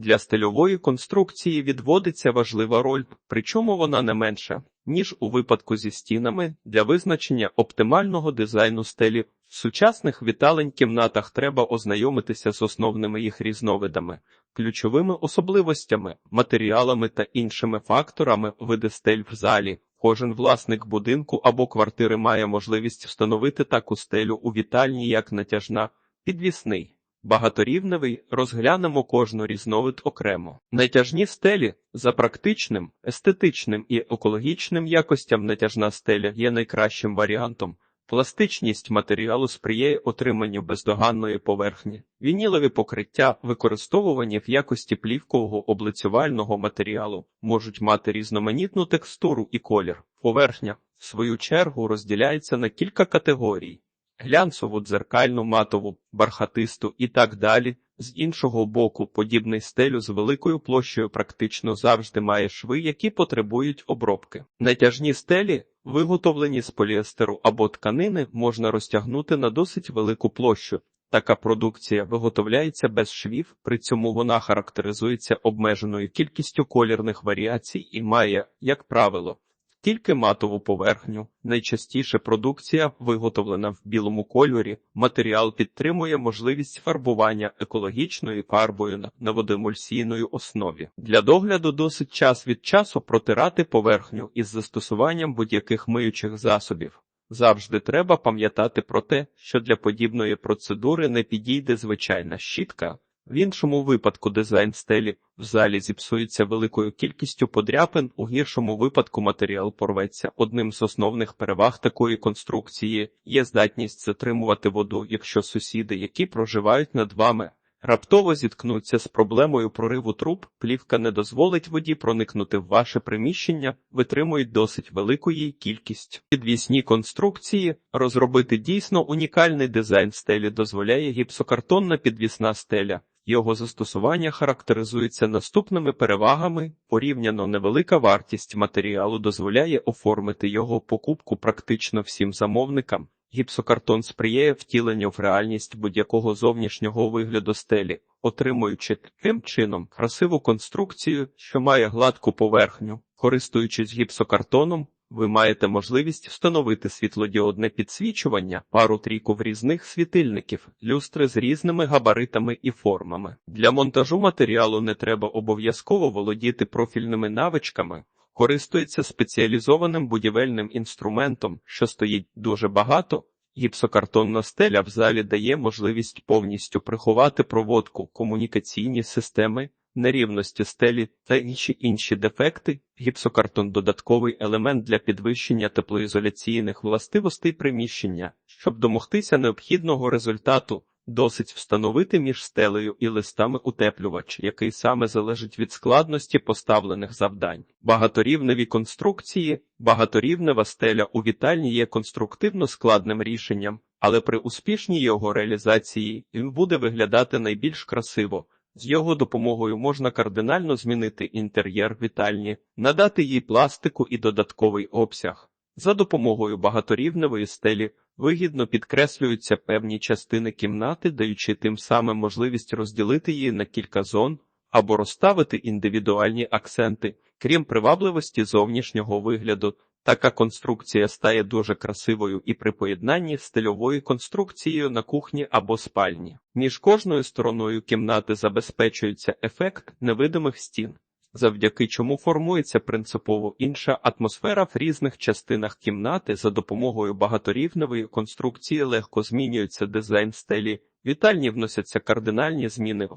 Для стильової конструкції відводиться важлива роль, причому вона не менша, ніж у випадку зі стінами для визначення оптимального дизайну стелі. В сучасних віталень кімнатах треба ознайомитися з основними їх різновидами, ключовими особливостями, матеріалами та іншими факторами види стель в залі. Кожен власник будинку або квартири має можливість встановити таку стелю у вітальні як натяжна, підвісний. Багаторівневий розглянемо кожну різновид окремо. Натяжні стелі за практичним, естетичним і екологічним якостям натяжна стеля є найкращим варіантом. Пластичність матеріалу сприяє отриманню бездоганної поверхні. Вінілові покриття, використовувані в якості плівкового облицювального матеріалу, можуть мати різноманітну текстуру і колір. Поверхня, в свою чергу, розділяється на кілька категорій: глянцеву, дзеркальну, матову, бархатисту і так далі. З іншого боку, подібний стелю з великою площею практично завжди має шви, які потребують обробки. Натяжні стелі, виготовлені з поліестеру або тканини, можна розтягнути на досить велику площу. Така продукція виготовляється без швів, при цьому вона характеризується обмеженою кількістю колірних варіацій і має, як правило, тільки матову поверхню. Найчастіше продукція, виготовлена в білому кольорі, матеріал підтримує можливість фарбування екологічною фарбою на- водоемульсійної основі. Для догляду досить час від часу протирати поверхню із застосуванням будь-яких миючих засобів. Завжди треба пам'ятати про те, що для подібної процедури не підійде звичайна щітка. В іншому випадку дизайн стелі в залі зіпсується великою кількістю подряпин, у гіршому випадку матеріал порветься. Одним з основних переваг такої конструкції є здатність затримувати воду, якщо сусіди, які проживають над вами, раптово зіткнуться з проблемою прориву труб, плівка не дозволить воді проникнути в ваше приміщення, витримують досить велику її кількість. Підвісні конструкції розробити дійсно унікальний дизайн стелі дозволяє гіпсокартонна підвісна стеля. Його застосування характеризується наступними перевагами: порівняно невелика вартість матеріалу дозволяє оформити його покупку практично всім замовникам. Гіпсокартон сприяє втіленню в реальність будь-якого зовнішнього вигляду стелі, отримуючи таким чином красиву конструкцію, що має гладку поверхню. Користуючись гіпсокартоном, ви маєте можливість встановити світлодіодне підсвічування, пару трійку в різних світильників, люстри з різними габаритами і формами. Для монтажу матеріалу не треба обов'язково володіти профільними навичками. Користується спеціалізованим будівельним інструментом, що стоїть дуже багато. Гіпсокартонна стеля в залі дає можливість повністю приховати проводку, комунікаційні системи, нерівності стелі та інші інші дефекти. Гіпсокартон додатковий елемент для підвищення теплоізоляційних властивостей приміщення, щоб домогтися необхідного результату. Досить встановити між стелею і листами утеплювач, який саме залежить від складності поставлених завдань. Багаторівневі конструкції, багаторівнева стеля у вітальні є конструктивно складним рішенням, але при успішній його реалізації він буде виглядати найбільш красиво. З його допомогою можна кардинально змінити інтер'єр вітальні, надати їй пластику і додатковий обсяг. За допомогою багаторівневої стелі вигідно підкреслюються певні частини кімнати, даючи тим самим можливість розділити її на кілька зон або розставити індивідуальні акценти. Крім привабливості зовнішнього вигляду, така конструкція стає дуже красивою і при поєднанні з стильовою конструкцією на кухні або спальні. Між кожною стороною кімнати забезпечується ефект невидимих стін завдяки чому формується принципово інша атмосфера в різних частинах кімнати за допомогою багаторівневої конструкції легко змінюється дизайн стелі, вітальні вносяться кардинальні зміни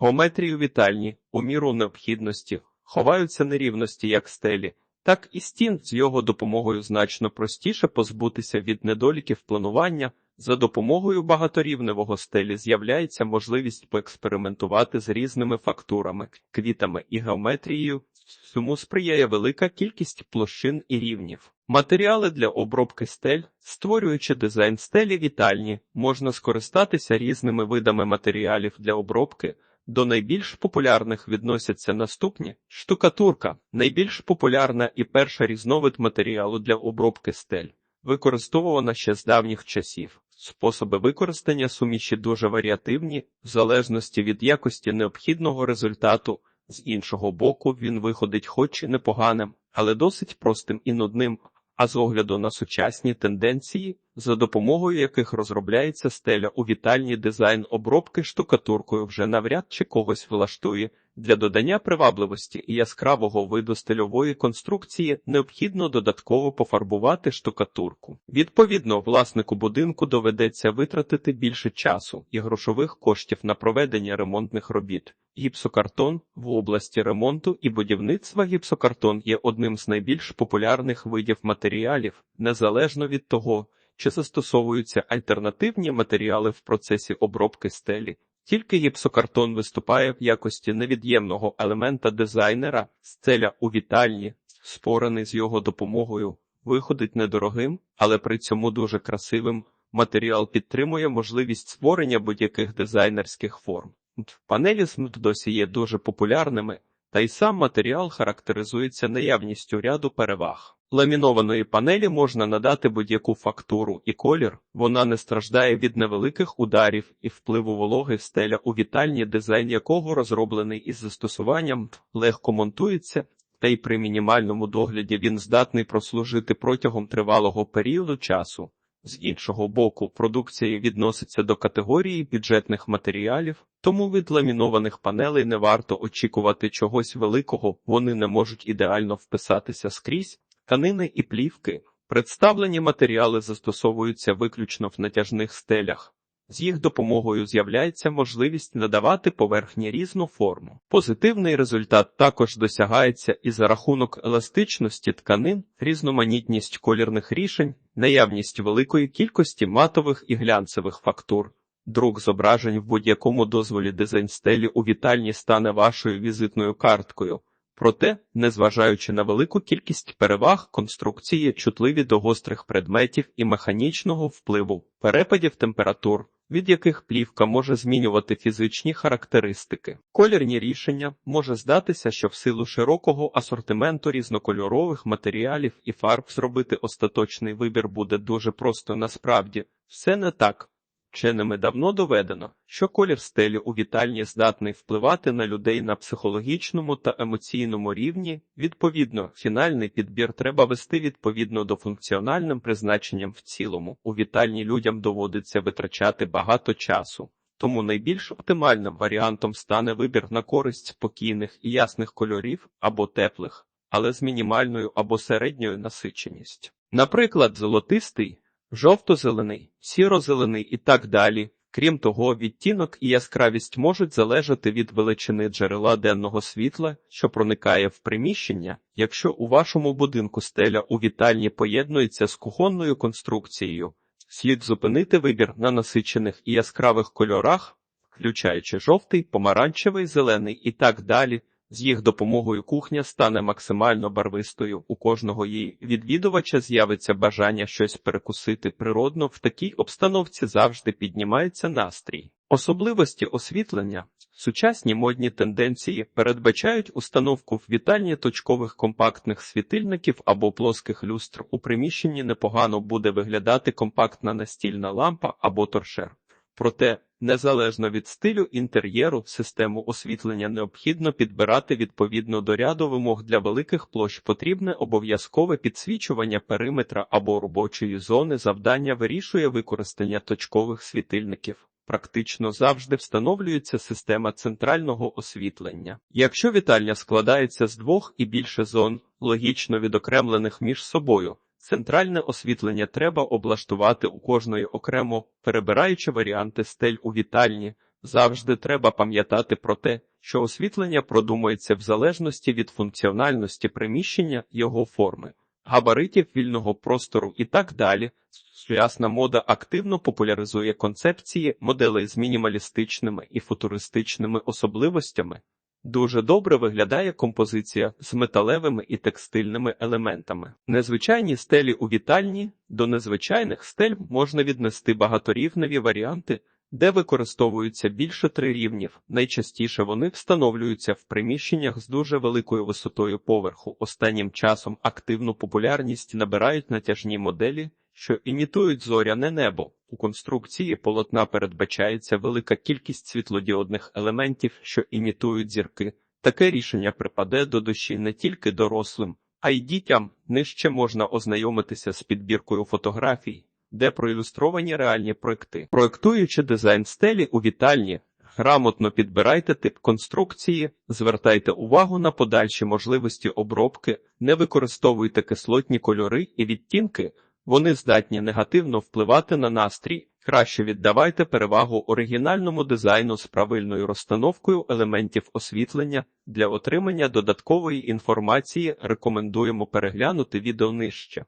геометрію вітальні у міру необхідності, ховаються нерівності як стелі. Так і стін з його допомогою значно простіше позбутися від недоліків планування. За допомогою багаторівневого стелі з'являється можливість поекспериментувати з різними фактурами, квітами і геометрією. Цьому сприяє велика кількість площин і рівнів. Матеріали для обробки стель, створюючи дизайн стелі вітальні, можна скористатися різними видами матеріалів для обробки. До найбільш популярних відносяться наступні штукатурка, найбільш популярна і перша різновид матеріалу для обробки стель використовувана ще з давніх часів. Способи використання суміші дуже варіативні, в залежності від якості необхідного результату. З іншого боку, він виходить хоч і непоганим, але досить простим і нудним. А з огляду на сучасні тенденції, за допомогою яких розробляється стеля у вітальні дизайн обробки штукатуркою вже навряд чи когось влаштує. Для додання привабливості і яскравого виду стильової конструкції необхідно додатково пофарбувати штукатурку. Відповідно, власнику будинку доведеться витратити більше часу і грошових коштів на проведення ремонтних робіт. Гіпсокартон в області ремонту і будівництва гіпсокартон є одним з найбільш популярних видів матеріалів, незалежно від того, чи застосовуються альтернативні матеріали в процесі обробки стелі. Тільки гіпсокартон виступає в якості невід'ємного елемента дизайнера, стеля у вітальні, спорений з його допомогою, виходить недорогим, але при цьому дуже красивим. Матеріал підтримує можливість створення будь-яких дизайнерських форм. Панелі з досі є дуже популярними, та й сам матеріал характеризується наявністю ряду переваг. Ламінованої панелі можна надати будь-яку фактуру і колір, вона не страждає від невеликих ударів і впливу вологи стеля у вітальні, дизайн якого розроблений із застосуванням, легко монтується, та й при мінімальному догляді він здатний прослужити протягом тривалого періоду часу. З іншого боку, продукція відноситься до категорії бюджетних матеріалів, тому від ламінованих панелей не варто очікувати чогось великого, вони не можуть ідеально вписатися скрізь. Тканини і плівки. Представлені матеріали застосовуються виключно в натяжних стелях. З їх допомогою з'являється можливість надавати поверхні різну форму. Позитивний результат також досягається і за рахунок еластичності тканин, різноманітність колірних рішень, наявність великої кількості матових і глянцевих фактур. Друк зображень в будь-якому дозволі дизайн стелі у вітальні стане вашою візитною карткою. Проте, незважаючи на велику кількість переваг, конструкції чутливі до гострих предметів і механічного впливу, перепадів температур, від яких плівка може змінювати фізичні характеристики. Колірні рішення може здатися, що в силу широкого асортименту різнокольорових матеріалів і фарб зробити остаточний вибір буде дуже просто насправді все не так. Вченими давно доведено, що колір стелі у вітальні здатний впливати на людей на психологічному та емоційному рівні. Відповідно, фінальний підбір треба вести відповідно до функціональним призначенням в цілому. У вітальні людям доводиться витрачати багато часу. Тому найбільш оптимальним варіантом стане вибір на користь спокійних і ясних кольорів або теплих, але з мінімальною або середньою насиченістю. Наприклад, золотистий жовто-зелений, сіро-зелений і так далі. Крім того, відтінок і яскравість можуть залежати від величини джерела денного світла, що проникає в приміщення. Якщо у вашому будинку стеля у вітальні поєднується з кухонною конструкцією, слід зупинити вибір на насичених і яскравих кольорах, включаючи жовтий, помаранчевий, зелений і так далі. З їх допомогою кухня стане максимально барвистою. У кожного її відвідувача з'явиться бажання щось перекусити природно. В такій обстановці завжди піднімається настрій. Особливості освітлення, сучасні модні тенденції передбачають установку в вітальні точкових компактних світильників або плоских люстр. У приміщенні непогано буде виглядати компактна настільна лампа або торшер. Проте, незалежно від стилю інтер'єру, систему освітлення необхідно підбирати відповідно до ряду вимог для великих площ. Потрібне обов'язкове підсвічування периметра або робочої зони. Завдання вирішує використання точкових світильників. Практично завжди встановлюється система центрального освітлення. Якщо вітальня складається з двох і більше зон, логічно відокремлених між собою. Центральне освітлення треба облаштувати у кожної окремо, перебираючи варіанти стель у вітальні. Завжди треба пам'ятати про те, що освітлення продумується в залежності від функціональності приміщення, його форми, габаритів вільного простору і так далі. Сучасна мода активно популяризує концепції моделей з мінімалістичними і футуристичними особливостями. Дуже добре виглядає композиція з металевими і текстильними елементами. Незвичайні стелі у вітальні до незвичайних стель можна віднести багаторівневі варіанти, де використовуються більше три рівнів. Найчастіше вони встановлюються в приміщеннях з дуже великою висотою поверху. Останнім часом активну популярність набирають натяжні моделі, що імітують зоряне небо. У конструкції полотна передбачається велика кількість світлодіодних елементів, що імітують зірки. Таке рішення припаде до душі не тільки дорослим, а й дітям. Нижче можна ознайомитися з підбіркою фотографій, де проілюстровані реальні проекти. Проектуючи дизайн стелі у вітальні, грамотно підбирайте тип конструкції, звертайте увагу на подальші можливості обробки, не використовуйте кислотні кольори і відтінки, вони здатні негативно впливати на настрій. Краще віддавайте перевагу оригінальному дизайну з правильною розстановкою елементів освітлення. Для отримання додаткової інформації рекомендуємо переглянути відео нижче.